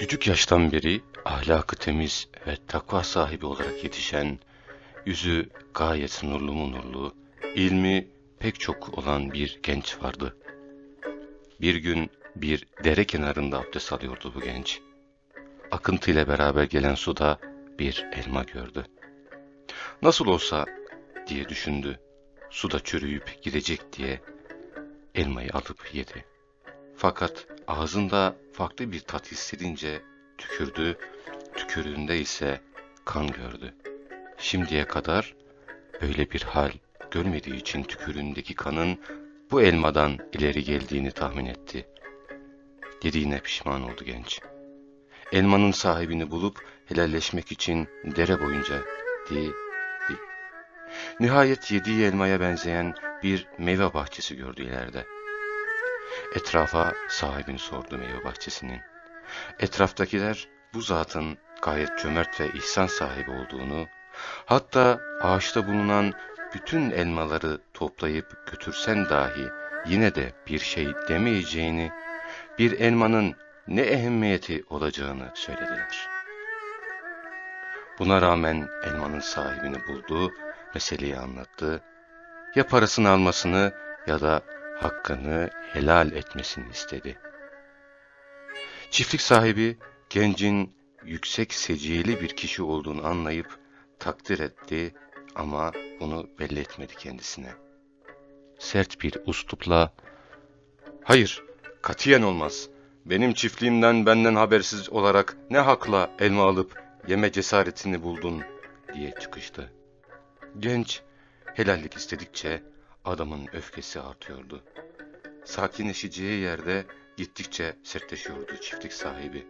Küçük yaştan beri ahlakı temiz ve takva sahibi olarak yetişen, yüzü gayet nurlu mu nurlu, ilmi pek çok olan bir genç vardı. Bir gün bir dere kenarında abdest alıyordu bu genç. Akıntıyla beraber gelen suda bir elma gördü. Nasıl olsa diye düşündü, suda çürüyüp gidecek diye elmayı alıp yedi. Fakat ağzında farklı bir tat hissedince tükürdü, tükürüğünde ise kan gördü. Şimdiye kadar böyle bir hal görmediği için tükürüğündeki kanın bu elmadan ileri geldiğini tahmin etti. Yediğine pişman oldu genç. Elmanın sahibini bulup helalleşmek için dere boyunca di di. Nihayet yediği elmaya benzeyen bir meyve bahçesi gördü ileride. Etrafa sahibini sordu meyve bahçesinin. Etraftakiler bu zatın gayet cömert ve ihsan sahibi olduğunu, hatta ağaçta bulunan bütün elmaları toplayıp götürsen dahi yine de bir şey demeyeceğini, bir elmanın ne ehemmiyeti olacağını söylediler. Buna rağmen elmanın sahibini buldu, meseleyi anlattı. Ya parasını almasını ya da hakkını helal etmesini istedi. Çiftlik sahibi gencin yüksek seciyeli bir kişi olduğunu anlayıp takdir etti ama bunu belli etmedi kendisine. Sert bir uslupla, ''Hayır, katiyen olmaz. Benim çiftliğimden benden habersiz olarak ne hakla elma alıp yeme cesaretini buldun?'' diye çıkıştı. Genç, helallik istedikçe adamın öfkesi artıyordu. Sakinleşeceği yerde gittikçe sertleşiyordu çiftlik sahibi.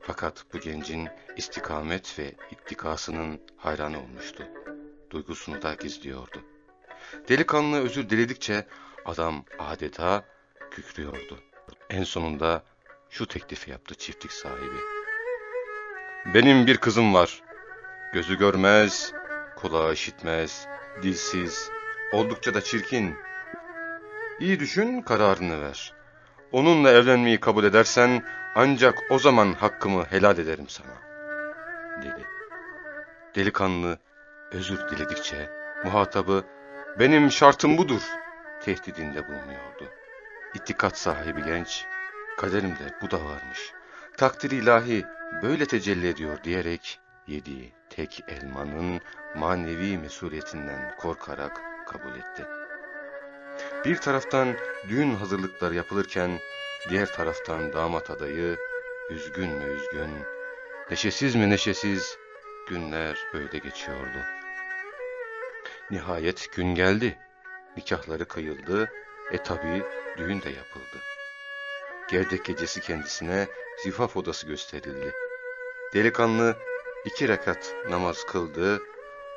Fakat bu gencin istikamet ve ittikasının hayranı olmuştu. Duygusunu da gizliyordu. Delikanlı özür diledikçe adam adeta kükrüyordu. En sonunda şu teklifi yaptı çiftlik sahibi. Benim bir kızım var. Gözü görmez, kulağı işitmez, dilsiz, oldukça da çirkin. İyi düşün, kararını ver. Onunla evlenmeyi kabul edersen ancak o zaman hakkımı helal ederim sana, dedi. Delikanlı özür diledikçe muhatabı benim şartım budur tehdidinde bulunuyordu. İttikat sahibi genç, kaderimde bu da varmış. Takdir ilahi böyle tecelli ediyor diyerek yediği tek elmanın manevi mesuliyetinden korkarak kabul etti. Bir taraftan düğün hazırlıkları yapılırken diğer taraftan damat adayı üzgün mü üzgün, neşesiz mi neşesiz günler böyle geçiyordu. Nihayet gün geldi. Nikahları kıyıldı. E tabi düğün de yapıldı. Gerdek gecesi kendisine zifaf odası gösterildi. Delikanlı iki rekat namaz kıldı.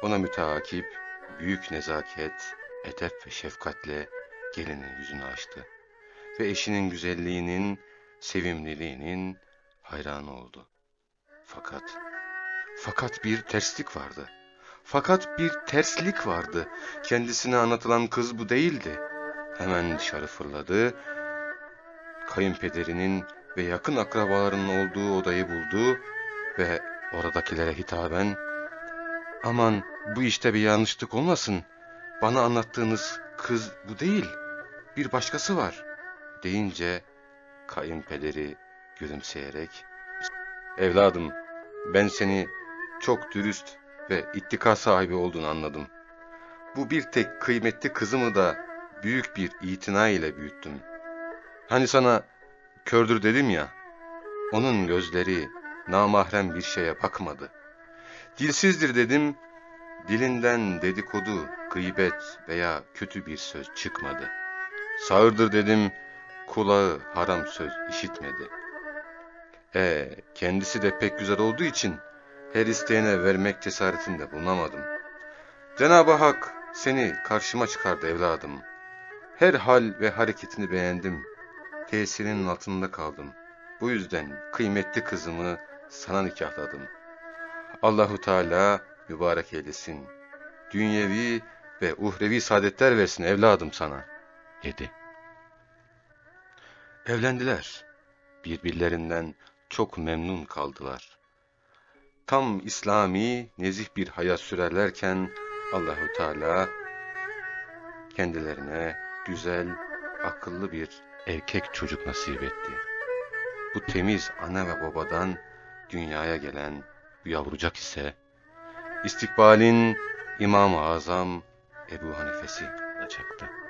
Ona müteakip büyük nezaket, edep ve şefkatle gelinin yüzünü açtı. Ve eşinin güzelliğinin, sevimliliğinin hayranı oldu. Fakat, fakat bir terslik vardı. Fakat bir terslik vardı. Kendisine anlatılan kız bu değildi. Hemen dışarı fırladı. Kayınpederinin ve yakın akrabalarının olduğu odayı buldu ve oradakilere hitaben ''Aman bu işte bir yanlışlık olmasın. Bana anlattığınız kız bu değil. Bir başkası var.'' deyince kayınpederi gülümseyerek ''Evladım ben seni çok dürüst ve ittika sahibi olduğunu anladım. Bu bir tek kıymetli kızımı da büyük bir itina ile büyüttüm. Hani sana kördür dedim ya, onun gözleri namahrem bir şeye bakmadı. Dilsizdir dedim, dilinden dedikodu, gıybet veya kötü bir söz çıkmadı. Sağırdır dedim, kulağı haram söz işitmedi. E kendisi de pek güzel olduğu için her isteyene vermek cesaretinde bulunamadım. Cenab-ı Hak seni karşıma çıkardı evladım. Her hal ve hareketini beğendim. Tesirinin altında kaldım. Bu yüzden kıymetli kızımı sana nikahladım. Allahu Teala mübarek eylesin. Dünyevi ve uhrevi saadetler versin evladım sana, dedi. Evlendiler. Birbirlerinden çok memnun kaldılar. Tam İslami nezih bir hayat sürerlerken Allahu Teala kendilerine güzel, akıllı bir erkek çocuk nasip etti. Bu temiz ana ve babadan dünyaya gelen bu yavrucak ise istikbalin İmam-ı Azam Ebu Hanifesi olacaktı.